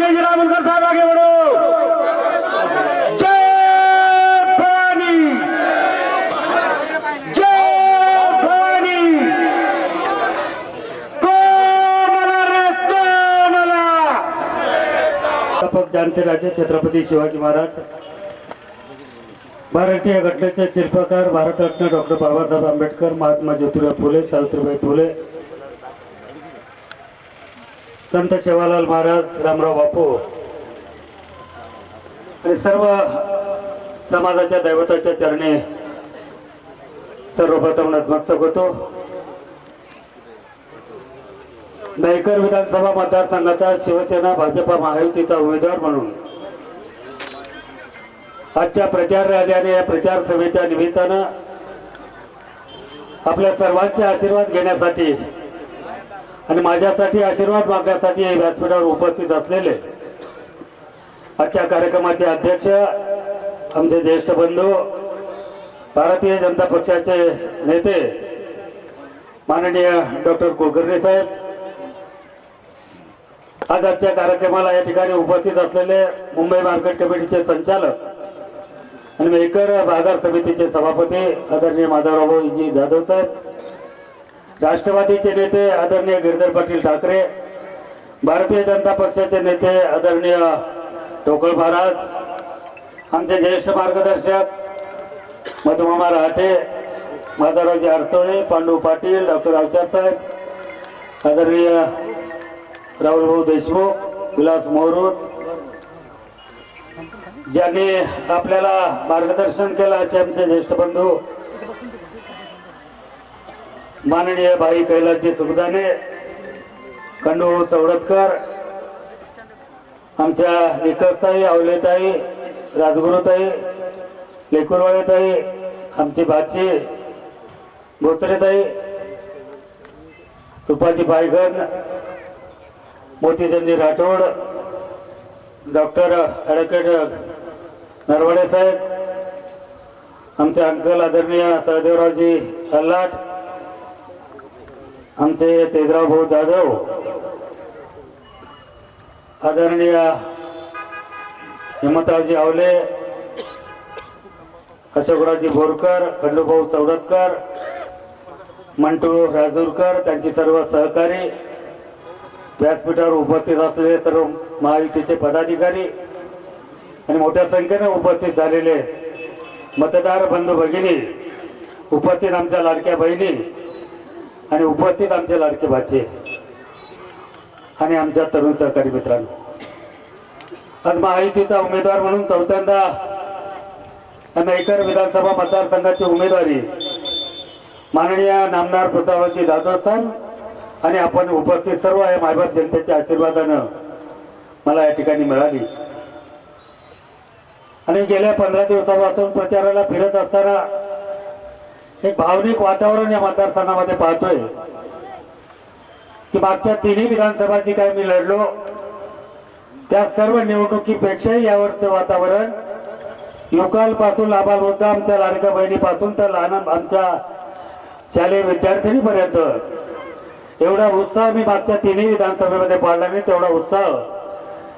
संजयजी रामनकर साहब आगे बढ़ो। जय भवानी। जय भवानी। कोमला रे कोमला। प्राध्यापक जानते राजे छत्रपती शिवाजी महाराज। भारतीय घटनेचे शिल्पकार भारतरत्न डॉक्टर बाबासाहेब आंबेडकर महात्मा ज्योतिराव फुले सावित्रीबाई फुले संत शेवालाल महाराज रामराव बापू आणि सर्व समाजाच्या दैवताच्या चरणी सर्वप्रथम नतमस्तक होतो. दहिकर विधानसभा मतदारसंघाचा शिवसेना भाजपा महायुतीचा उमेदवार म्हणून आजच्या प्रचार रॅली या प्रचार सभेच्या निमित्तानं आपल्या सर्वांचे आशीर्वाद घेण्यासाठी आणि माझ्यासाठी आशीर्वाद मागण्यासाठी या व्यासपीठावर उपस्थित असलेले आजच्या कार्यक्रमाचे अध्यक्ष आमचे ज्येष्ठ बंधू भारतीय जनता पक्षाचे नेते माननीय डॉक्टर कुलकर्णी साहेब आज आजच्या कार्यक्रमाला या ठिकाणी उपस्थित असलेले मुंबई मार्केट कमिटीचे संचालक आणि मेकर बाजार समितीचे सभापती आदरणीय माधवरावजी जाधव साहेब राष्ट्रवादीचे नेते आदरणीय गिरधर पाटील ठाकरे भारतीय जनता पक्षाचे नेते आदरणीय टोकळ महाराज आमचे ज्येष्ठ मार्गदर्शक मधुमामा रहाटे माधवरावजी अडतोळे पांडू पाटील डॉक्टर अवचार साहेब आदरणीय राहुलभाऊ देशमुख विलास मोहरूत ज्यांनी आपल्याला मार्गदर्शन केलं असे आमचे ज्येष्ठ बंधू माननीय भाई कैलासजी सुखदाने खंडू चौडतकर आमच्या निकरताई आवलेताई राजगुरुताई लेकुरवाळेताई आमची भाची गोत्रेताई तुपाजी बायगन मोतीचंदी राठोड डॉक्टर ॲडव्होकेट नरवडे साहेब आमचे अंकल आदरणीय सहदेवरावजी हल्लाट आमचे तेजराव भाऊ जाधव आदरणीय हिमंतरावजी आवले अशोकरावजी बोरकर खंडूभाऊ चौडतकर मंटू राजूरकर त्यांची सर्व सहकारी व्यासपीठावर उपस्थित असलेले सर्व महायुतीचे पदाधिकारी आणि मोठ्या संख्येने उपस्थित झालेले मतदार बंधू भगिनी उपस्थित आमच्या लाडक्या बहिणी आणि उपस्थित आमचे लाडके भाचे आणि आमच्या तरुण सहकारी मित्रांनो. आज महायुतीचा उमेदवार म्हणून चौथ्यांदा मेकर विधानसभा मतदारसंघाची उमेदवारी. माननीय नामदार प्रतापजी जाधव साहेब आणि आपण उपस्थित सर्व आहे मायबाप जनतेच्या आशीर्वादानं मला या ठिकाणी मिळाली. आणि गेल्या पंधरा दिवसापासून प्रचाराला फिरत असताना एक भावनिक वातावरण या मतदारसंघामध्ये पाहतोय. की मागच्या तिन्ही विधानसभाची काय मी लढलो त्या सर्व निवडणुकीपेक्षाही यावरचं वातावरण युवकांपासून लाभावृद्ध आमच्या लाडक्या बहिणीपासून तर लहान आमच्या शालेय विद्यार्थिनीपर्यंत. एवढा उत्साह मी मागच्या तिन्ही विधानसभेमध्ये पाळला नाही तेवढा उत्साह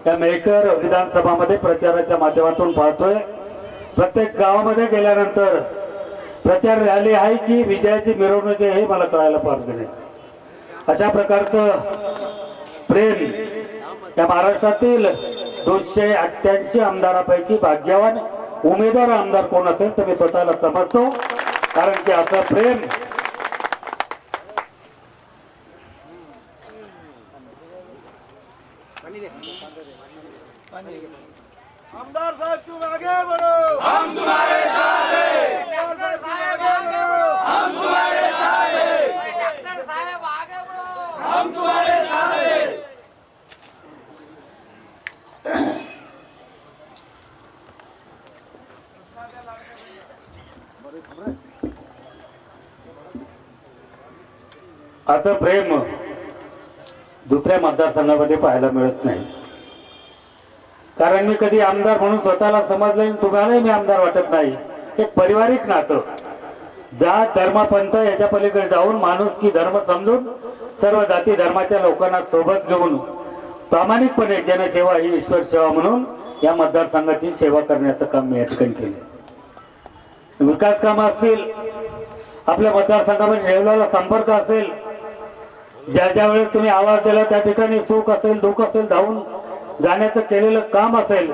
या मेकर विधानसभामध्ये प्रचाराच्या माध्यमातून पाहतोय. प्रत्येक गावामध्ये गेल्यानंतर प्रचार रॅली आहे की विजयाची मिरवणूक आहे हे मला कळायला पाहिजे नाही. अशा प्रकारचं प्रेम या महाराष्ट्रातील दोनशे अठ्ठ्याऐंशी आमदारापैकी भाग्यवान उमेदवार आमदार कोण असेल तर मी स्वतःला समजतो. कारण की असं प्रेम आमदार साहब तुम आगे बढ़ो. हम तुम्हारे साथ हैं आमदार साहब तुम आगे बढ़ो हम तुम्हारे साथ हैं डॉक्टर साहब आगे बढ़ो हम तुम्हारे साथ हैं असं प्रेम दुसऱ्या मतदारसंघामध्ये पाहायला मिळत नाही. कारण मी कधी आमदार म्हणून स्वतःला समजले तुम्हालाही मी आमदार वाटत नाही. एक पारिवारिक नातं. जात धर्म पंथ याच्या पलीकडे जाऊन माणूस की धर्म समजून सर्व जाती धर्माच्या लोकांना सोबत घेऊन प्रामाणिकपणे जनसेवा ही ईश्वर सेवा म्हणून या मतदारसंघाची सेवा करण्याचं काम मी या ठिकाणी केलं विकास कामं असतील आपल्या मतदारसंघामध्ये रेल्वेला संपर्क असेल ज्या ज्या वेळेस तुम्ही आवाज दिला त्या ठिकाणी सुख असेल दुःख असेल धावून जाण्याचं केलेलं काम असेल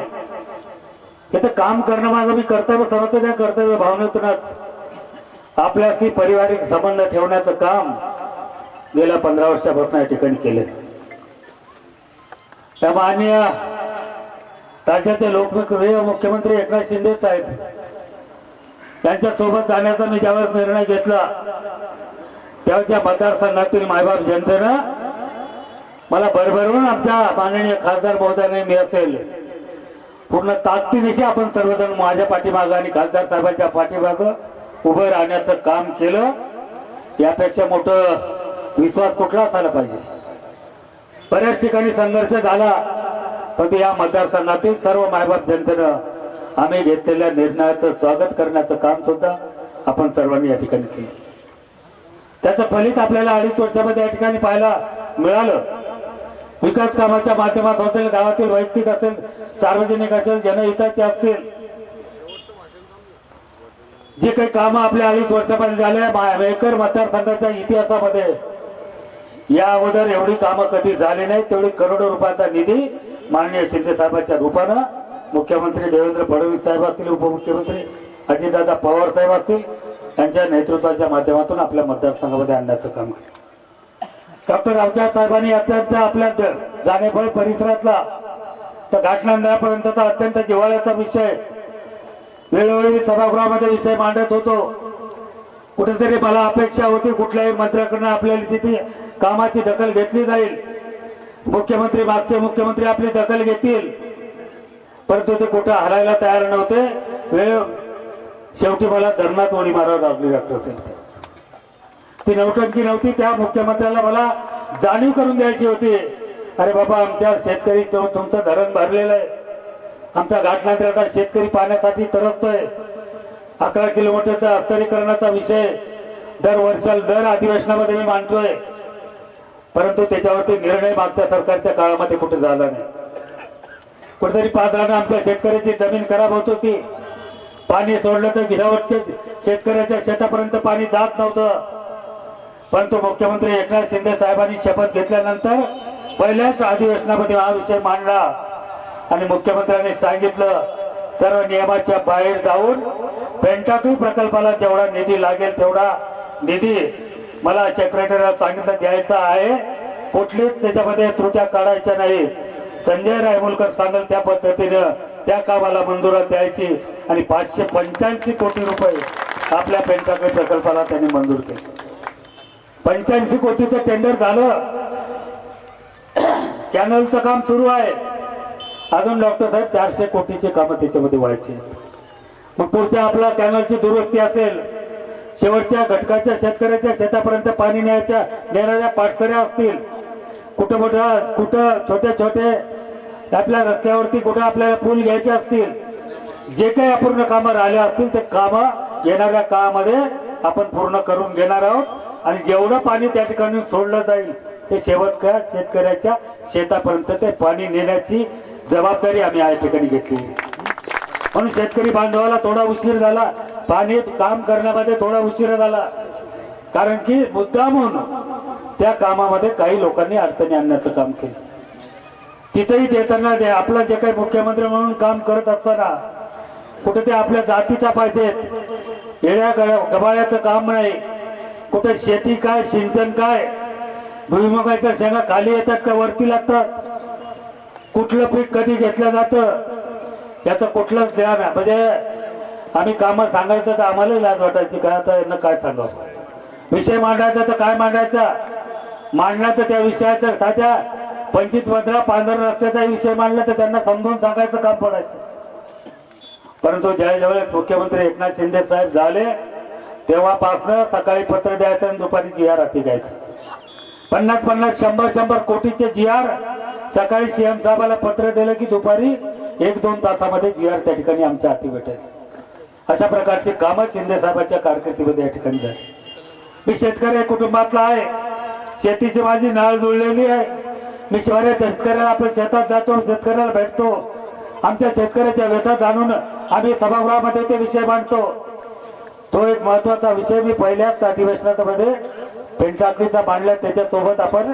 तिथं काम करणं माझं मी कर्तव्य समजतो त्या कर्तव्य भावनेतूनच. आपल्याशी पारिवारिक संबंध ठेवण्याचं काम गेल्या पंधरा वर्षापासून या ठिकाणी केले त्या माननीय राज्याचे लोकप्रिय मुख्यमंत्री एकनाथ शिंदे साहेब त्यांच्यासोबत जाण्याचा मी ज्यावेळेस निर्णय घेतला त्यावेळेच्या मतदारसंघातील मायबाप जनतेनं मला भरभरून आमच्या माननीय खासदार महोदयाने मी असेल. पूर्ण ताकदीनिशी आपण सर्वजण माझ्या पाठीमागं आणि खासदार साहेबांच्या पाठीमागं उभं राहण्याचं काम केलं. यापेक्षा मोठं विश्वास कुठला असायला पाहिजे. बऱ्याच ठिकाणी संघर्ष झाला पण या मतदारसंघातील सर्व मायबाप जनतेनं आम्ही घेतलेल्या निर्णयाचं स्वागत करण्याचं काम सुद्धा आपण सर्वांनी या ठिकाणी केलं. त्याचं फलित आपल्याला अडीच वर्षामध्ये या ठिकाणी पाहायला मिळालं. विकास कामाच्या माध्यमात असेल गावातील वैयक्तिक असेल सार्वजनिक असेल जनहिताचे असतील जे काही कामं आपल्या अडीच वर्षामध्ये झाले मेकर मतदारसंघाच्या इतिहासामध्ये या अगोदर एवढी कामं कधी झाली नाही तेवढी करोडो रुपयाचा निधी माननीय शिंदे साहेबांच्या रूपानं मुख्यमंत्री देवेंद्र फडणवीस साहेब असतील उपमुख्यमंत्री अजितदादा पवार साहेब असतील त्यांच्या नेतृत्वाच्या माध्यमातून आपल्या मतदारसंघामध्ये आणण्याचं काम केलं डॉक्टर रावसाहेब साहेबांनी अत्यंत आपल्या जाणेफळ परिसरातला तर घाटनांदरापर्यंतचा अत्यंत जिव्हाळ्याचा विषय वेळोवेळी सभागृहामध्ये विषय मांडत होतो. कुठेतरी मला अपेक्षा होती कुठल्याही मंत्र्याकडनं आपल्याला तिथे कामाची दखल घेतली जाईल. मुख्यमंत्री मागचे मुख्यमंत्री आपली दखल घेतील. परंतु ते कुठं हरायला तयार नव्हते. वेळ शेवटी मला धरणात उडी मारावी लागली डॉक्टर साहेब. ती नौटंकी नव्हती त्या मुख्यमंत्र्याला मला जाणीव करून द्यायची होती. अरे बाबा आमच्या शेतकरी तुमचं धरण भरलेलं आहे. आमचा घाटनांद्राचा शेतकरी पाण्यासाठी तरसतोय. अकरा किलोमीटरचा अस्तरीकरणाचा विषय दर वर्षाला दर अधिवेशनामध्ये मी मांडतोय. परंतु त्याच्यावरती निर्णय मागच्या सरकारच्या काळामध्ये कुठे झाला नाही. कुठेतरी पात्रानं आमच्या शेतकऱ्याची जमीन खराब होत होती. पाणी सोडलं तर गिरावटच्या शेतकऱ्याच्या शेतापर्यंत पाणी जात नव्हतं. परंतु मुख्यमंत्री एकनाथ शिंदे साहेबांनी शपथ घेतल्यानंतर पहिल्याच अधिवेशनामध्ये हा विषय मांडला. आणि मुख्यमंत्र्यांनी सांगितलं सर्व नियमाच्या बाहेर जाऊन पेंटाटू प्रकल्पाला जेवढा निधी लागेल तेवढा निधी मला सेक्रेटरीला सांगितलं द्यायचा आहे. कुठलीच त्याच्यामध्ये त्रुट्या काढायच्या नाही. संजय रायमोलकर सांगेल त्या पद्धतीनं त्या कामाला मंजुरात द्यायची आणि पाचशे पंच्याऐंशी कोटी रुपये आपल्या पेंटाकडे प्रकल्पाला त्यांनी मंजूर केले. पंच्याऐंशी कोटीचं टेंडर झालं. कॅनलचं काम सुरू आहे. अजून डॉक्टर साहेब चारशे कोटीचे कामं त्याच्यामध्ये व्हायचे. मग पुढच्या आपला कॅनलची दुरुस्ती असेल. शेवटच्या घटकाच्या शेतकऱ्याच्या शेतापर्यंत पाणी न्यायच्या नेणाऱ्या पाटसऱ्या असतील. कुठं मोठं कुठं छोटे छोटे आपल्या रस्त्यावरती कुठं आपल्याला पूल घ्यायचे असतील जे काही अपूर्ण कामं राहिले असतील ते कामं येणाऱ्या काळामध्ये आपण पूर्ण करून घेणार आहोत. आणि जेवढं पाणी त्या ठिकाणी सोडलं जाईल ते शेवटकर शेतकऱ्याच्या शेतापर्यंत ते पाणी नेण्याची जबाबदारी आम्ही या ठिकाणी घेतली. म्हणून शेतकरी बांधवाला थोडा उशीर झाला. पाणी काम करण्यामध्ये थोडा उशीर झाला. कारण की मुद्दामून त्या कामामध्ये काही लोकांनी अडचणी आणण्याचं काम केलं. तिथेही देताना दे आपलं जे काही मुख्यमंत्री म्हणून काम करत असताना कुठे ते आपल्या जातीचा पाहिजेत येड्या गबाळ्याचं काम नाही. कुठे शेती काय सिंचन काय भुईमुगाच्या शेंगा खाली येतात का वरती लागतात? कुठलं पीक कधी घेतलं जातं? याचं कुठलंच ध्यान आहे म्हणजे आम्ही कामं सांगायचं तर आम्हाला लाज वाटायची काय आता यांना काय सांगावं? विषय मांडायचा तर काय मांडायचा? मांडण्याचं त्या विषयाचं साध्या पंचित मधला पांढर रस्त्याचा विषय मांडला तर त्यांना समजून सांगायचं काम पडायचं. परंतु ज्या ज्यावेळेस मुख्यमंत्री एकनाथ शिंदे साहेब झाले तेव्हापासनं सकाळी पत्र द्यायचं आणि दुपारी जी आर हाती घ्यायचं. पन्नास पन्नास शंभर शंभर कोटीचे जी आर सकाळी सीएम साहेबाला पत्र दिलं की दुपारी एक दोन तासामध्ये जी आर त्या ठिकाणी आमच्या हाती भेटायचे. अशा प्रकारची कामं शिंदे साहेबांच्या कारकिर्दीमध्ये या ठिकाणी झाली. मी शेतकरी कुटुंबातला आहे. शेतीची माझी नाळ जुळलेली आहे. मी शहरात शेतकऱ्याला आपल्या शेतात जातो शेतकऱ्याला भेटतो. आमच्या शेतकऱ्याच्या व्यथा जाणून आम्ही सभागृहामध्ये ते विषय मांडतो. तो एक महत्त्वाचा विषय मी पहिल्याच अधिवेशनामध्ये पेंटाकलीचा मांडला त्याच्यासोबत आपण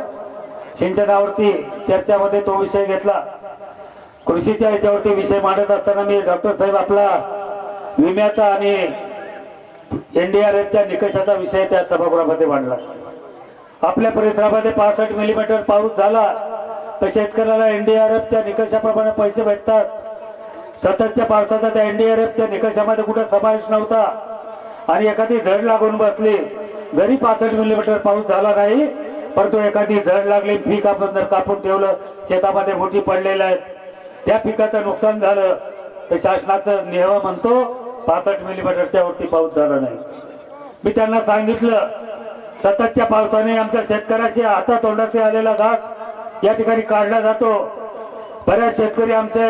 सिंचनावरती चर्चामध्ये तो विषय घेतला. कृषीच्या याच्यावरती विषय मांडत असताना मी डॉक्टर साहेब आपला विम्याचा आणि एनडीआरएफच्या निकषाचा विषय त्या सभागृहामध्ये मांडला. आपल्या परिसरामध्ये पासष्ट मिलीमीटर पाऊस झाला तर शेतकऱ्याला एनडीआरएफच्या निकषाप्रमाणे पैसे भेटतात. सततच्या पावसाचा त्या एनडीआरएफच्या निकषामध्ये कुठे समावेश नव्हता आणि एखादी झड लागून बसली. जरी पासष्ट मिलीमीटर पाऊस झाला नाही परंतु एखादी झड लागली पीक आपण जर कापून ठेवलं शेतामध्ये मोठी पडलेल्या आहेत. त्या पिकाचं नुकसान झालं. तर शासनाचं नियम म्हणतो पासष्ट मिलीमीटरच्या वरती पाऊस झाला नाही. मी त्यांना सांगितलं सततच्या पावसाने आमच्या शेतकऱ्याशी आता तोंडाचे आलेला घास या ठिकाणी काढला जातो. बऱ्याच शेतकरी आमचे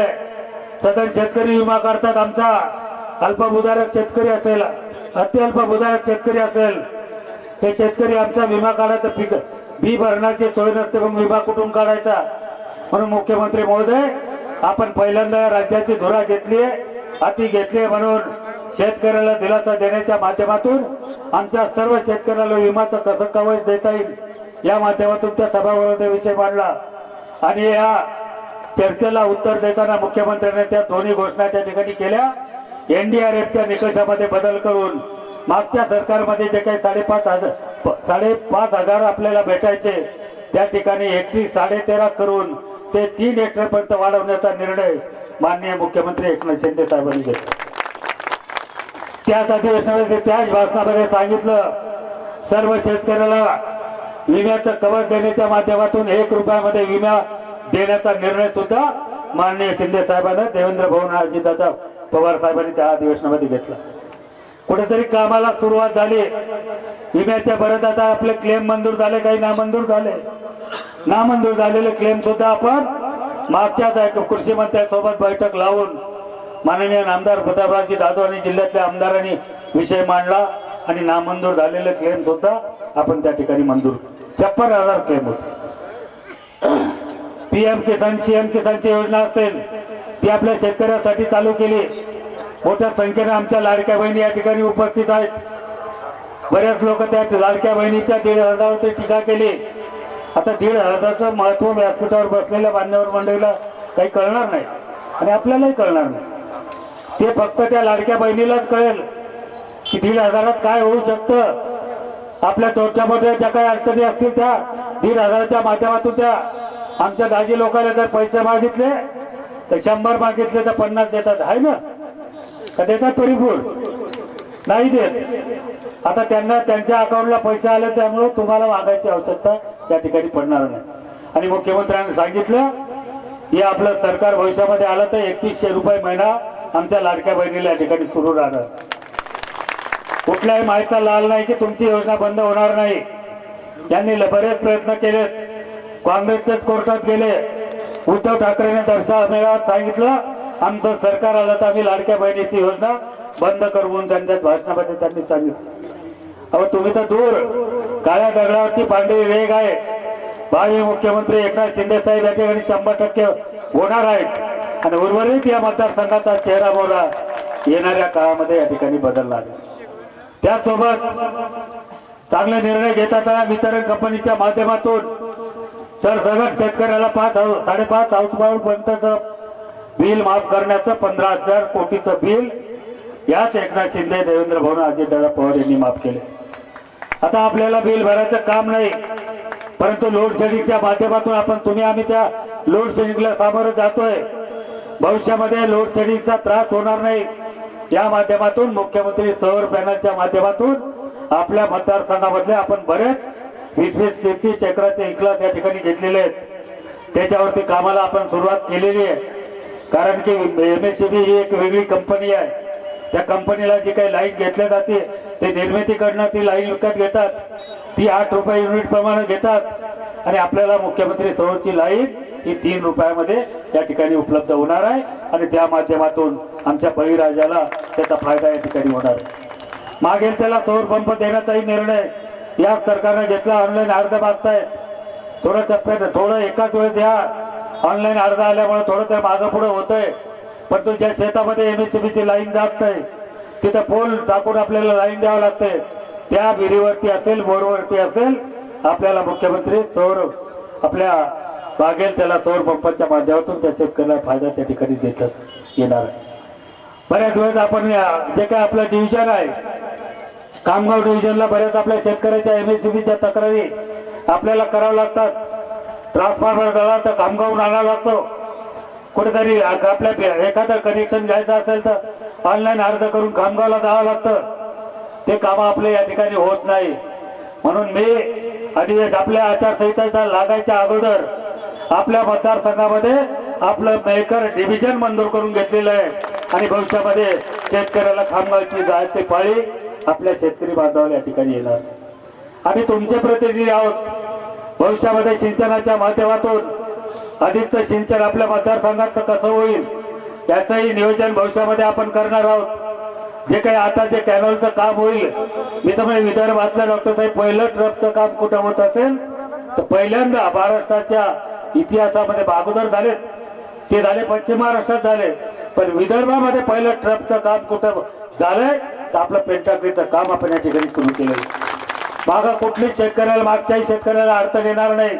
सदर शेतकरी विमा काढतात आमचा अल्पभूधारक शेतकरी असेल अत्यल्पभूधारक शेतकरी असेल. हे शेतकरी आमचा विमा काढायचा पीक बी भरण्याची सोय नसते मग विमा कुठून काढायचा? म्हणून मुख्यमंत्री महोदय आपण पहिल्यांदा राज्याची धुरा घेतली आहे हाती घेतली म्हणून शेतकऱ्याला दिलासा देण्याच्या माध्यमातून आमच्या सर्व शेतकऱ्याला विमाचं कसं कवच देता येईल? या माध्यमातून त्या सभागृहाचा विषय मांडला. आणि या चर्चेला उत्तर देताना मुख्यमंत्र्यांनी त्या दोन्ही घोषणा त्या ठिकाणी केल्या. एनडीआरएफच्या निकषामध्ये बदल करून मागच्या सरकारमध्ये जे काही साडेपाच हजार साडेपाच हजार आपल्याला भेटायचे त्या ठिकाणी एकतीस साडे तेरा करून ते तीन हेक्टरपर्यंत वाढवण्याचा निर्णय माननीय मुख्यमंत्री एकनाथ शिंदे साहेबांनी घेतलं त्याच अधिवेशनामध्ये त्याच भाषणामध्ये सांगितलं सर्व शेतकऱ्याला विम्याचं कवच देण्याच्या माध्यमातून एक रुपयामध्ये विमा देण्याचा निर्णय सुद्धा माननीय शिंदे साहेबांना देवेंद्र भवन अजितदादा पवार साहेबांनी त्या अधिवेशनामध्ये घेतला. कुठेतरी कामाला सुरुवात झाली. विम्याच्या बरेच आता आपले क्लेम मंजूर झाले काही नामंजूर झाले. नामंजूर झालेले क्लेम सुद्धा आपण मागच्याच कृषी मंत्र्यांसोबत बैठक लावून माननीय आमदार प्रतापरावजी जाधव आणि जिल्ह्यातल्या आमदारांनी विषय मांडला आणि नामंजूर झालेले क्लेम सुद्धा आपण त्या ठिकाणी मंजूर छप्पन हजार क्लेम होते. पीएम किसान सीएम किसानची योजना असेल ती आपल्या शेतकऱ्यासाठी चालू केली. मोठ्या संख्येने आमच्या लाडक्या बहिणी या ठिकाणी उपस्थित आहेत. बऱ्याच लोक त्या लाडक्या बहिणीच्या दीड हजारावरती टीका केली. आता दीड हजाराचं महत्त्व व्यासपीठावर बसलेल्या बांधण्यावर मंडळीला काही कळणार नाही. आणि आपल्यालाही कळणार नाही. ते फक्त त्या लाडक्या बहिणीलाच कळेल की दीड हजारात काय होऊ शकतं. आपल्या तोट्या ज्या काही अडचणी असतील त्या दीड हजाराच्या माध्यमातून त्या. आमच्या दाजी लोकांना जर पैसे मागितले तर शंभर मागितले तर पन्नास देतात. आहे ना? का देतात परिपूर नाही देत. आता त्यांना त्यांच्या अकाउंटला पैसे आले त्यामुळे तुम्हाला मागायची आवश्यकता त्या ठिकाणी पडणार नाही. आणि मुख्यमंत्र्यांनी सांगितलं हे आपलं सरकार भविष्यामध्ये आलं तर एकवीसशे रुपये महिना आमच्या लाडक्या बहिणीला या ठिकाणी सुरू राहणार. कुठल्याही माहितीचा लाल नाही की तुमची योजना बंद होणार नाही. यांनी ल- बरेच प्रयत्न केलेत. काँग्रेसचेच कोर्टात गेले. उद्धव ठाकरेने दर्शा मेळाव्यात सांगितलं आमचं सरकार आलं तर आम्ही लाडक्या बहिणीची योजना बंद करून त्यांच्या भाषणामध्ये त्यांनी सांगितलं. अहो तुम्ही तर दूर. काळ्या दगडावरची पांढरी रेग आहे भावी मुख्यमंत्री एकनाथ शिंदे साहेब या ठिकाणी शंभर टक्के होणार आहेत. आणि उर्वरित या मतदारसंघाचा चेहरा बोरा येणाऱ्या काळामध्ये या ठिकाणी बदलणार. त्यासोबत चांगले निर्णय घेतात वितरण कंपनीच्या माध्यमातून. सरसगट शेतकऱ्याला पाच साडेपाच हाऊस पर्यंतचं बिल माफ करण्याचं पंधरा हजार कोटीचं बिल याच एकनाथ शिंदे देवेंद्र भवन अजितदादा पवार यांनी माफ केले. आता आपल्याला बिल भरायचं काम नाही. परंतु लोडशेडिंगच्या माध्यमातून आपण तुम्ही आम्ही त्या लोडशेडिंगला सामोरं जातोय. भविष्यामध्ये लोडशेडिंगचा त्रास होणार नाही. या माध्यमातून मुख्यमंत्री सौर पॅनलच्या माध्यमातून आपल्या मतदारसंघामधले आपण बरेच वीस वीस तीस तीस एकराचे इकलास या ठिकाणी घेतलेले आहेत. त्याच्यावरती कामाला आपण सुरुवात केलेली आहे. कारण की एम एस ही एक वेगळी कंपनी आहे. त्या कंपनीला जी काही लाइट घेतल्या जाते ते निर्मितीकडनं ती लाईन विकत घेतात. ती आठ रुपये युनिट प्रमाणे घेतात. आणि आपल्याला मुख्यमंत्री सौरची लाईन ही तीन रुपयामध्ये या ठिकाणी उपलब्ध होणार आहे. आणि त्या माध्यमातून आमच्या बळीराजाला त्याचा फायदा या ठिकाणी होणार आहे. मागेल त्याला सौर पंप देण्याचाही निर्णय या सरकारने घेतला. ऑनलाईन अर्ज मागतायत. थोडं टप्प्यात थोडं एकाच वेळेस या ऑनलाईन अर्ज आल्यामुळे थोडं ते मागं पुढं होतंय. पण तुमच्या शेतामध्ये एम एस ची लाईन जास्त आहे तिथं पोल टाकून आपल्याला लाईन द्यावं लागते. त्या विहिरीवरती असेल बोरवरती असेल आपल्याला मुख्यमंत्री सौर आपल्या बागेल त्याला सौर पंपाच्या माध्यमातून त्या शेतकऱ्याला फायदा त्या ठिकाणी देतात येणार. आहे बऱ्याच वेळेस आपण या- जे काय आपलं डिव्हिजन आहे कामगाव डिव्हिजनला बऱ्याच आपल्या शेतकऱ्याच्या एम एस तक्रारी आपल्याला कराव्या लागतात. ट्रान्सफॉर्मर झाला तर कामगावून आणावा लागतो. कुठेतरी आपल्या एखादं कनेक्शन घ्यायचं असेल तर ऑनलाईन अर्ज करून खामगावला जावं लागतं. ते काम आपले या ठिकाणी होत नाही. म्हणून मी अधिवेश आपल्या आचारसंहितेचा लागायच्या अगोदर आपल्या मतदारसंघामध्ये आपलं मेकर डिव्हिजन मंजूर करून घेतलेलं आहे. आणि भविष्यामध्ये शेतकऱ्याला खामगावची जायची पाळी आपल्या शेतकरी बांधवाला या ठिकाणी येणार. आम्ही तुमचे प्रतिनिधी आहोत. भविष्यामध्ये सिंचनाच्या माध्यमातून अधिकचं सिंचन आपल्या मतदारसंघात कसं होईल? त्याचंही नियोजन भविष्यामध्ये आपण करणार आहोत. जे काही आता जे कॅनलचं काम होईल मी तर म्हणजे विदर्भातलं डॉक्टर साहेब पहिलं ट्रकचं काम कुठं होत असेल तर पहिल्यांदा महाराष्ट्राच्या इतिहासामध्ये अगोदर झालेत ते झाले पश्चिम महाराष्ट्रात झाले. पण विदर्भामध्ये पहिलं ट्रकचं काम कुठं झालंय तर आपलं पेंटाग्रीचं काम आपण या ठिकाणी सुरू केलं मागा कुठलीच शेतकऱ्याला मागच्याही शेतकऱ्याला अडचण येणार नाही.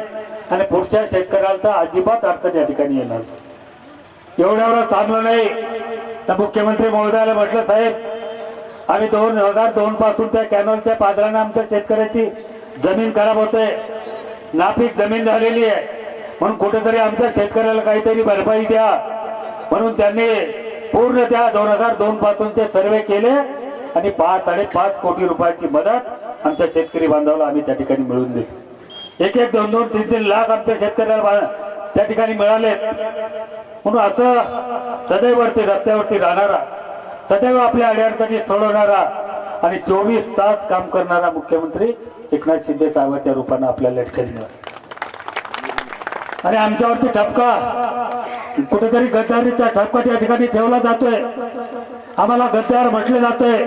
आणि पुढच्या शेतकऱ्याला तर अजिबात अडचण या ठिकाणी येणार नाही. एवढ्यावर थांबलं नाही. तर मुख्यमंत्री महोदयाला म्हटलं साहेब आम्ही दोन हजार दोन पासून त्या कॅनॉलच्या पादरानं आमच्या शेतकऱ्याची जमीन खराब होते. नापीक जमीन झालेली आहे. म्हणून कुठेतरी आमच्या शेतकऱ्याला काहीतरी भरपाई द्या. म्हणून त्यांनी पूर्ण त्या दोन हजार दोन पासूनचे सर्वे केले आणि पाच साडेपाच कोटी रुपयाची मदत आमच्या शेतकरी बांधवाला आम्ही त्या ठिकाणी मिळवून दिली. एक एक दोन दोन तीन तीन लाख आमच्या शेतकऱ्याला त्या ठिकाणी मिळाले म्हणून असं सदैवरती रस्त्यावरती राहणारा सदैव आपल्या अडीअडचणी सोडवणारा आणि चोवीस तास काम करणारा मुख्यमंत्री एकनाथ शिंदे साहेबाच्या रूपानं आपल्याला या आणि आमच्यावरती ठपका कुठेतरी गद्दारीचा ठपका त्या ठिकाणी ठेवला जातोय. आम्हाला गद्दार म्हटलं जातंय.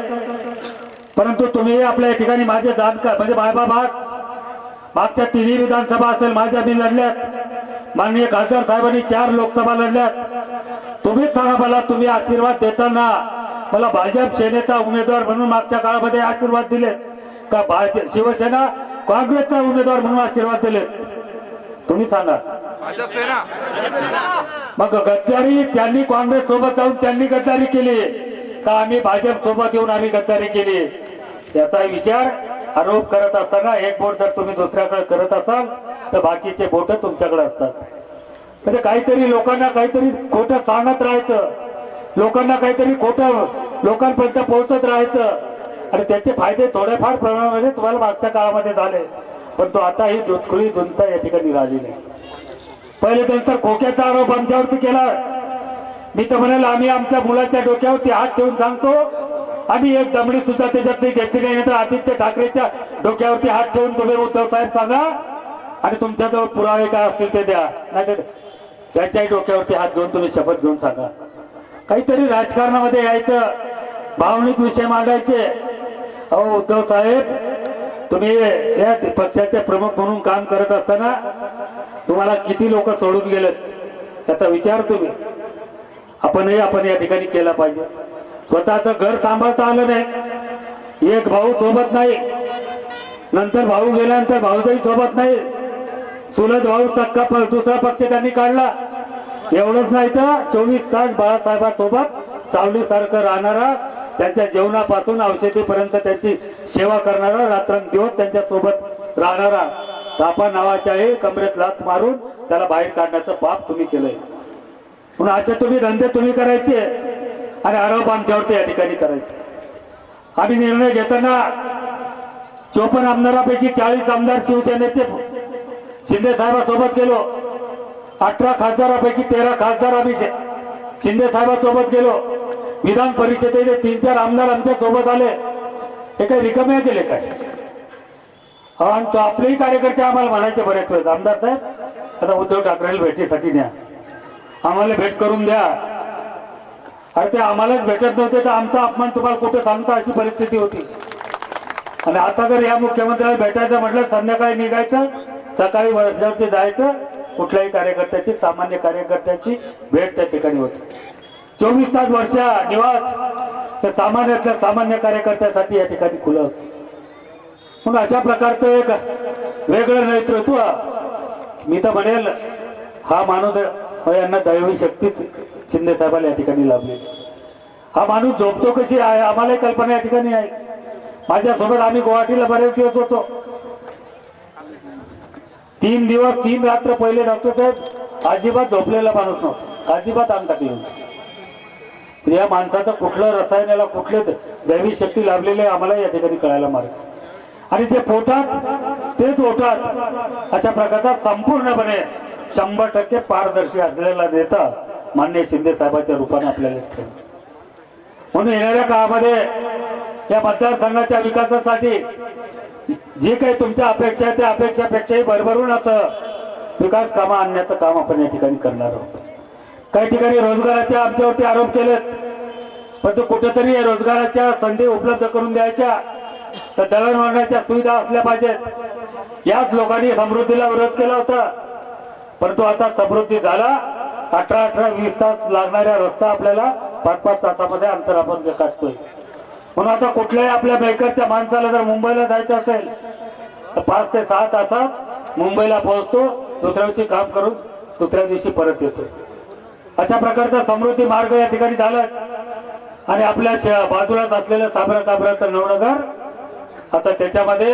परंतु तुम्ही आपल्या या ठिकाणी माझे जाणकार म्हणजे मायबाबा मागच्या तिन्ही विधानसभा असेल माझ्या मी लढल्यात. माननीय खासदार साहेबांनी चार लोकसभा लढल्यात. तुम्हीच सांगा मला तुम्ही आशीर्वाद देताना मला भाजप सेनेचा उमेदवार म्हणून मागच्या काळामध्ये आशीर्वाद दिले का भाजप शिवसेना काँग्रेसचा उमेदवार म्हणून आशीर्वाद दिले तुम्ही सांगा. भाजप सेना. मग गद्दारी त्यांनी काँग्रेस सोबत जाऊन त्यांनी गद्दारी केली. का आम्ही भाजप सोबत येऊन आम्ही गद्दारी केली? याचा विचार आरोप करत असताना एक बोट जर तुम्ही दुसऱ्याकडे करत असाल तर बाकीचे बोट तुमच्याकडे असतात. म्हणजे काहीतरी लोकांना काहीतरी खोटं सांगत राहायचं. लोकांना काहीतरी खोटं लोकांपर्यंत पोहोचत राहायचं. आणि त्याचे फायदे थोड्याफार प्रमाणामध्ये तुम्हाला मागच्या काळामध्ये झाले. पण तो आता ही दुधखुळी धुंता या ठिकाणी राहिली नाही. पहिले त्यांचा खोक्याचा आरोप आमच्यावरती केला. मी तर म्हणाल आम्ही आमच्या मुलाच्या डोक्यावरती हात ठेवून सांगतो आणि एक दमडी सुद्धा त्याच्यात घ्यायची नाही. तर आदित्य ठाकरेच्या डोक्यावरती हात ठेवून तुम्ही उद्धव साहेब सांगा. आणि तुमच्याजवळ पुरावे काय असतील ते द्या. नाहीतर त्याच्याही डोक्यावरती हात घेऊन तुम्ही शपथ घेऊन सांगा. काहीतरी राजकारणामध्ये यायचं. भावनिक विषय मांडायचे. अहो उद्धव साहेब तुम्ही या पक्षाचे प्रमुख म्हणून काम करत असताना तुम्हाला किती लोक सोडून गेलेत? त्याचा विचार तुम्ही. आपणही आपण या ठिकाणी केला पाहिजे. स्वतःचं घर सांभाळता आलं नाही. एक भाऊ सोबत नाही. नंतर भाऊ गेल्यानंतर भाऊजाई सोबत नाही. चुलत भाऊ सक्का दुसरा पक्ष त्यांनी काढला. एवढंच नाही तर चोवीस तास बाळासाहेबांसोबत सावलीसारखं राहणारा त्यांच्या जेवणापासून औषधीपर्यंत त्यांची सेवा करणारा रात्रंदिवस त्यांच्यासोबत राहणारा. तापा नावाच्याही कमरेत लात मारून त्याला बाहेर काढण्याचं पाप तुम्ही केलंय. पण असे तुम्ही धंदे तुम्ही करायचे. आणि आरोप आमच्यावरती या ठिकाणी करायचे. आम्ही निर्णय घेताना चोपन्न आमदारापैकी चाळीस आमदार शिवसेनेचे शिंदे साहेबांसोबत गेलो. अठरा खासदारापैकी तेरा खासदार आम्ही शिंदे साहेबासोबत गेलो. विधान परिषदेचे तीन चार आमदार आमच्यासोबत आले. हे काही रिकमे केले काय आणि तो आपलेही कार्यकर्ते आम्हाला म्हणायचे बरेच वेळेस आमदार साहेब आता उद्धव ठाकरेला भेटीसाठी द्या आम्हाला भेट करून द्या. अरे ते आम्हालाच भेटत नव्हते तर आमचा अपमान तुम्हाला कुठे सांगता अशी परिस्थिती होती. आणि आता जर या मुख्यमंत्र्याला भेटायचं म्हटलं संध्याकाळी निघायचं सकाळी वर्षावरती जायचं कुठल्याही कार्यकर्त्याची सामान्य कार्यकर्त्याची भेट त्या ठिकाणी होती. चोवीस तास वर्ष निवास तर सामान्यातल्या सामान्य कार्यकर्त्यासाठी या ठिकाणी खुलं असतं मग अशा प्रकारचं एक वेगळं नेतृत्व मी तर म्हणेल हा माणूस यांना दैवी शक्तीच शिंदे साहेबाला या ठिकाणी लाभले. हा माणूस झोपतो कशी? आहे आम्हालाही कल्पना या ठिकाणी आहे. माझ्यासोबत आम्ही गुवाहाटीला बरेच दिवस होतो. तीन दिवस तीन रात्र पहिले डॉक्टर साहेब अजिबात झोपलेला माणूस नव्हता. अजिबात अंग टाकले या माणसाचं कुठलं रसायनाला कुठले दैवी शक्ती लाभलेली आहे आम्हाला या ठिकाणी कळायला मार्ग. आणि जे पोटात तेच ओटात अशा प्रकारचा संपूर्णपणे शंभर टक्के पारदर्शी असलेला नेता मान्य शिंदे साहेबांच्या रूपाने आपल्याला म्हणून येणाऱ्या काळामध्ये या मतदारसंघाच्या विकासासाठी जी काही तुमच्या अपेक्षा आहे त्या अपेक्षापेक्षाही भरभरून असं विकास कामं आणण्याचं काम आपण या ठिकाणी करणार आहोत. काही ठिकाणी रोजगाराचे आमच्यावरती आरोप केलेत परंतु कुठेतरी या रोजगाराच्या संधी उपलब्ध करून द्यायच्या तर दळणवळणाच्या सुविधा असल्या पाहिजेत. याच लोकांनी समृद्धीला विरोध केला होता परंतु आता समृद्धी झाला अठरा अठरा वीस तास लागणाऱ्या रस्ता आपल्याला पाच पाच तासामध्ये अंतर आपण काढतोय म्हणून आता कुठल्याही आपल्या बेकरच्या माणसाला जर मुंबईला जायचं असेल तर पाच ते सहा तासात मुंबईला पोहोचतो दुसऱ्या दिवशी काम करून दुसऱ्या दिवशी परत येतो. अशा प्रकारचा समृद्धी मार्ग या ठिकाणी झाला आणि आपल्या शे- बाजूलाच असलेलं साबरा काबराचं नवनगर आता त्याच्यामध्ये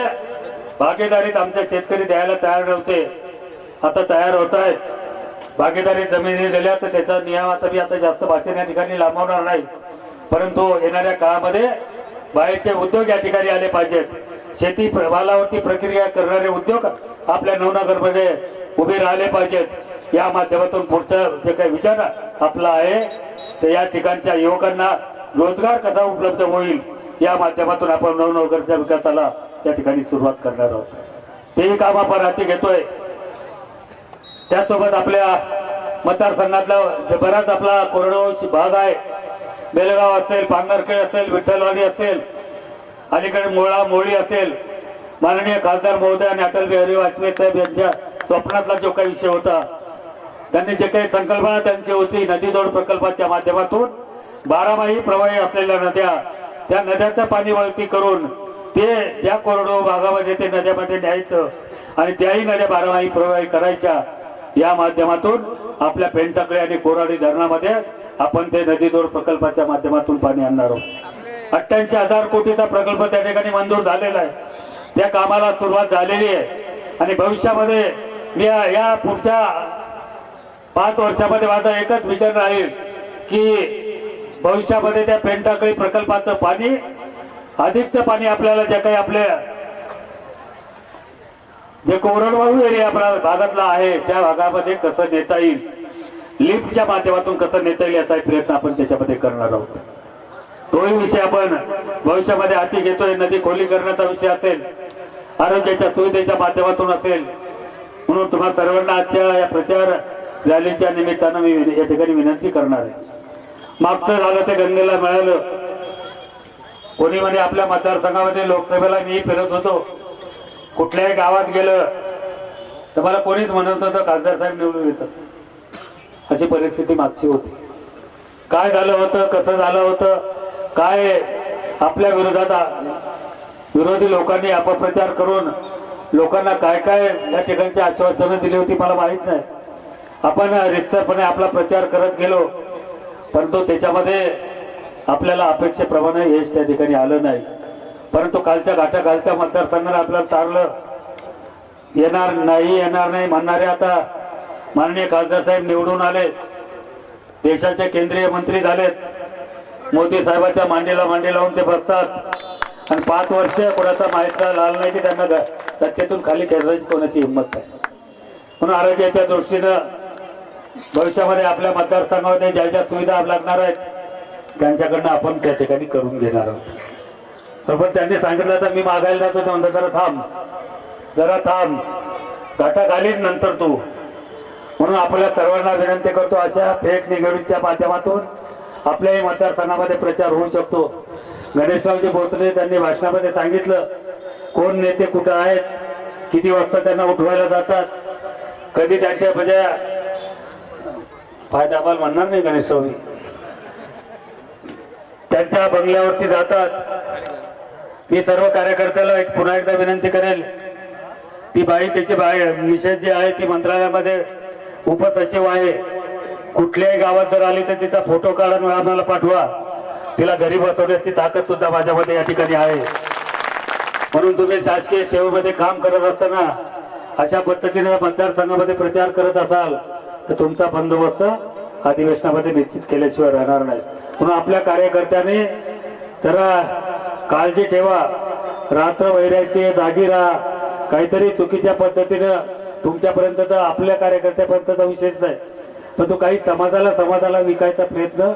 भागीदारीत आमच्या शेतकरी द्यायला तयार नव्हते. आता तयार होत आहेत. भागीदारी जमिनी दिल्या तर त्याचा नियम आता मी आता जास्त भाषण या ठिकाणी लांबवणार नाही. परंतु येणाऱ्या काळामध्ये बाहेरचे उद्योग या ठिकाणी आले पाहिजेत. शेती प्र- मालावरती प्रक्रिया करणारे उद्योग आपल्या नवनगरमध्ये उभे राहिले पाहिजेत. या माध्यमातून पुढचं जे काही विचार आपला आहे तर या ठिकाणच्या युवकांना रोजगार कसा उपलब्ध होईल या माध्यमातून आपण नवनगरच्या विकासाला त्या ठिकाणी सुरुवात करणार आहोत. तेही काम आपण हाती घेतोय. त्याचसोबत आपल्या मतदारसंघातला बराच आपला कोरडवाहू भाग आहे. बेलगाव असेल पांगरखेड असेल विठ्ठलवाडी असेल अलीकडे मोळा मोळी असेल माननीय खासदार महोदय आणि अटल बिहारी वाजपेयी साहेब यांच्या स्वप्नातला जो काही विषय होता त्यांनी जे काही संकल्पना त्यांची होती नदीदोड प्रकल्पाच्या माध्यमातून बारामाही प्रवाही असलेल्या नद्या त्या नद्याचं पाणी वळती करून ते ज्या कोरडो भागामध्ये ते नद्यामध्ये न्यायचं आणि त्याही नद्या बारामाही प्रवाही करायच्या या माध्यमातून आपल्या पेंटाकडे आणि कोराडी धरणामध्ये आपण ते नदीदोर प्रकल्पाच्या माध्यमातून पाणी आणणार आहोत. अठ्ठ्याऐंशी हजार कोटीचा प्रकल्प त्या ठिकाणी मंजूर झालेला आहे. त्या कामाला सुरुवात झालेली आहे. आणि भविष्यामध्ये मी या या पुढच्या पाच वर्षामध्ये माझा एकच विचार राहील की भविष्यामध्ये त्या पेंटाकळी प्रकल्पाचं पाणी अधिकचं पाणी आपल्याला जे काही आपल्या जे कोरडवाहू एरिया आपल्या भागातला आहे त्या भागामध्ये कसं नेता येईल? लिफ्टच्या माध्यमातून कसं नेता येईल याचा प्रयत्न आपण त्याच्यामध्ये करणार आहोत. तोही विषय आपण भविष्यामध्ये हाती घेतोय. नदी खोलीकरणाचा विषय असेल आरोग्याच्या सुविधेच्या माध्यमातून असेल. म्हणून तुम्हा सर्वांना आजच्या या प्रचार रॅलीच्या निमित्तानं मी या ठिकाणी विनंती करणार आहे. मागचं झालं ते गंगेला मिळालं. कोणी म्हणे आपल्या मतदारसंघामध्ये लोकसभेला मी फिरत होतो. कुठल्याही गावात गेलं तर मला कोणीच म्हणत होतं खासदार साहेब निवडून येतात. अशी परिस्थिती मागची होती. काय झालं होतं कसं झालं होतं काय आपल्या विरोधात विरोधी लोकांनी अपप्रचार करून लोकांना काय काय या ठिकाणची आश्वासनं दिली होती मला माहीत नाही. आपण रितसरपणे आपला प्रचार करत गेलो परंतु त्याच्यामध्ये आपल्याला अपेक्षेप्रमाणे यश त्या ठिकाणी आलं नाही. परंतु कालच्या घाटाखालच्या मतदारसंघाला आपल्याला तारलं. येणार नाही येणार नाही म्हणणारे आता माननीय खासदार साहेब निवडून आले देशाचे केंद्रीय मंत्री झालेत. मोदी साहेबाच्या मांडीला मांडी लावून ते बसतात. आणि पाच वर्ष कोणाचा माहिती लाल नाही की त्यांना सत्तेतून खाली खेळायची कोणाची हिंमत नाही. म्हणून आरोग्याच्या दृष्टीनं भविष्यामध्ये आपल्या मतदारसंघामध्ये ज्या ज्या सुविधा लागणार आहेत त्यांच्याकडनं आपण त्या ठिकाणी करून घेणार आहोत. तर पण त्यांनी सांगितलं तर मी मागायला जातो तर म्हणतो जरा थांब जरा थांब. घाटा घालीन नंतर तू. म्हणून आपल्या सर्वांना विनंती करतो अशा फेक निगडीच्या माध्यमातून आपल्याही मतदारसंघामध्ये प्रचार होऊ शकतो. गणेशरावजी बोरतले त्यांनी भाषणामध्ये सांगितलं कोण नेते कुठं आहेत? किती वाजता त्यांना उठवायला जातात? कधी त्यांच्या म्हणजे फायदा म्हणणार नाही गणेश त्यांच्या बंगल्यावरती जातात. मी सर्व कार्यकर्त्याला एक पुन्हा एकदा विनंती करेल. ती बाई त्याची बाई मिसेस जी आहे ती मंत्रालयामध्ये उपसचिव आहे. कुठल्याही गावात जर आली तर तिचा फोटो काढून आम्हाला पाठवा. तिला घरी बसवण्याची ताकद सुद्धा माझ्यामध्ये या ठिकाणी आहे. म्हणून तुम्ही शासकीय सेवेमध्ये काम करत असताना अशा पद्धतीने मतदारसंघामध्ये प्रचार करत असाल तर तुमचा बंदोबस्त अधिवेशनामध्ये निश्चित केल्याशिवाय राहणार नाही. म्हणून आपल्या कार्यकर्त्याने तर काळजी ठेवा. रात्र वैरायचे जागी राहा काहीतरी चुकीच्या पद्धतीनं तुमच्यापर्यंत तर आपल्या कार्यकर्त्यापर्यंतचा विषयच नाही. पण तो काही समाजाला समाजाला विकायचा प्रयत्न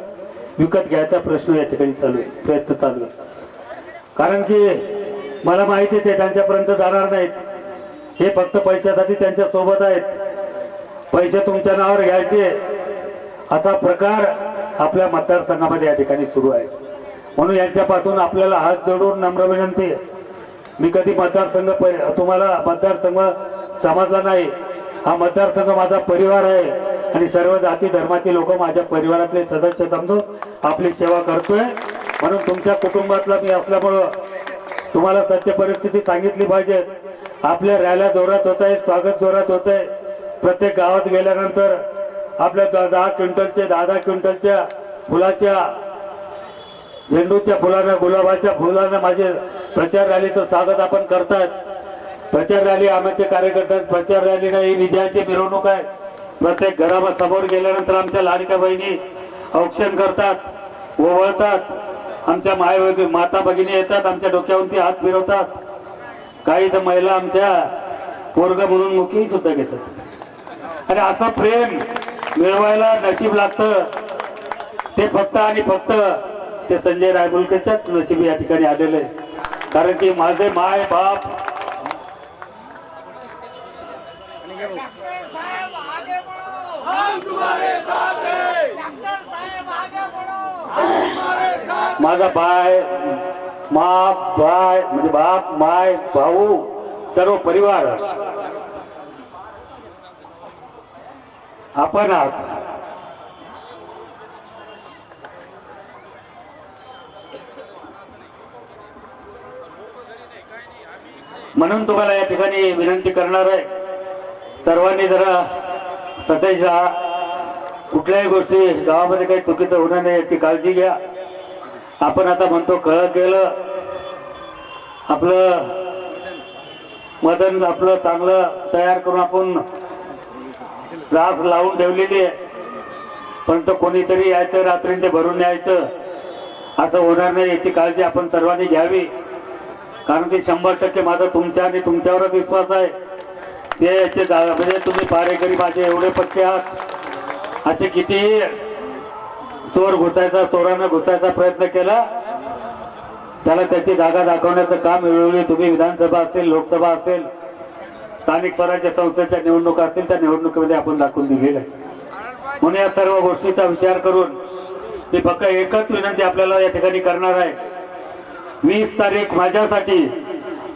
विकत घ्यायचा प्रश्न या ठिकाणी चालू आहे प्रयत्न चालू आहे. कारण की मला माहिती आहे ते त्यांच्यापर्यंत जाणार नाहीत. हे फक्त पैशासाठी त्यांच्यासोबत आहेत. पैसे तुमच्या नावावर घ्यायचे. असा प्रकार आपल्या मतदारसंघामध्ये या ठिकाणी सुरू आहे. म्हणून यांच्यापासून आपल्याला हात जोडून नम्र विनंती. मी कधी मतदारसंघ तुम्हाला मतदारसंघ समजला नाही. हा मतदारसंघ माझा परिवार आहे आणि सर्व जाती धर्माचे लोक माझ्या परिवारातले सदस्य समजून आपली सेवा करतोय. म्हणून तुमच्या कुटुंबातला मी असल्यामुळं तुम्हाला सत्य परिस्थिती सांगितली पाहिजे. आपल्या रॅल्या जोरात होत आहे स्वागत जोरात होत आहे प्रत्येक गावात गेल्यानंतर आपल्या द- दहा क्विंटलचे दहा दहा क्विंटलच्या फुलाच्या झेंडूच्या फुलानं गुलाबाच्या फुलानं माझे प्रचार रॅलीचं स्वागत आपण करतात. प्रचार रॅली आमचे कार्यकर्ते प्रचार रॅली नाही विजयाची मिरवणूक आहे. प्रत्येक घरामध्ये समोर गेल्यानंतर आमच्या लाडक्या बहिणी औक्षण करतात ओवळतात आमच्या माय माता भगिनी येतात आमच्या डोक्यावरती हात फिरवतात. काही तर महिला आमच्या पोरग म्हणून मुखी सुद्धा घेतात. आणि असं प्रेम मिळवायला नशीब लागतं. ते फक्त आणि फक्त ते संजय रायबुलकरच्याच नशिबी या ठिकाणी आलेलं आहे कारण की माझे माय बाप माझा बाय मा बाय म्हणजे बाप माय भाऊ सर्व परिवार आपण आहात. म्हणून तुम्हाला या ठिकाणी विनंती करणार आहे. सर्वांनी जरा सतेज राहा. कुठल्याही गोष्टी गावामध्ये काही चुकीचं होणार नाही याची काळजी घ्या. आपण आता म्हणतो कळ केलं. आपलं मदन आपलं चांगलं तयार करून आपण रास लावून ठेवलेली आहे. पण तो कोणीतरी यायचं रात्री ते भरून न्यायचं असं होणार नाही याची काळजी आपण सर्वांनी घ्यावी. कारण की शंभर टक्के माझा तुमच्या आणि तुमच्यावरच विश्वास आहे. ते याचे म्हणजे तुम्ही पारेकरी माझे एवढे पक्के आहात. असे कितीही चोर घुसायचा चोरानं घुसायचा प्रयत्न केला त्याला त्याची जागा दाखवण्याचं काम वेळोवेळी तुम्ही विधानसभा असेल लोकसभा असेल स्थानिक स्वराज्य संस्थेच्या निवडणुका असतील त्या निवडणुकीमध्ये आपण दाखवून दिलेलं आहे. म्हणून या सर्व गोष्टीचा विचार करून मी फक्त एकच विनंती आपल्याला या ठिकाणी करणार आहे. वीस तारीख माझ्यासाठी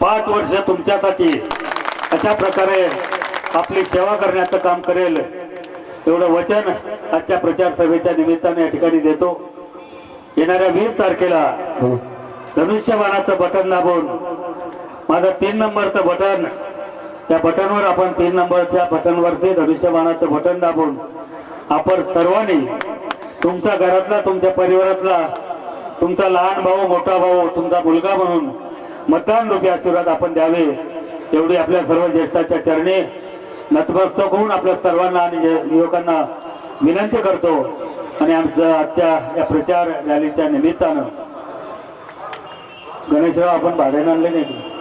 पाच वर्ष तुमच्यासाठी. अशा प्रकारे आपली सेवा करण्याचं काम करेल. एवढं वचन आजच्या प्रचार सभेच्या निमित्ताने या ठिकाणी देतो. येणाऱ्या वीस तारखेला धनुष्यबाणाचं बटन दाबून माझं तीन नंबरचं बटन त्या बटनवर आपण तीन नंबरच्या बटनवरती धनुष्यबाणाचं बटन दाबून आपण सर्वांनी तुमच्या घरातला तुमच्या परिवारातला तुमचा लहान भाऊ मोठा भाऊ तुमचा मुलगा म्हणून मतदान रूपी आशीर्वाद आपण द्यावे. एवढी आपल्या सर्व ज्येष्ठाच्या चरणी नतमस्तक होऊन आपल्या सर्वांना आणि युवकांना विनंती करतो आणि आमचं आजच्या या प्रचार रॅलीच्या निमित्तानं गणेशराव आपण भाड्यानं आणले नाही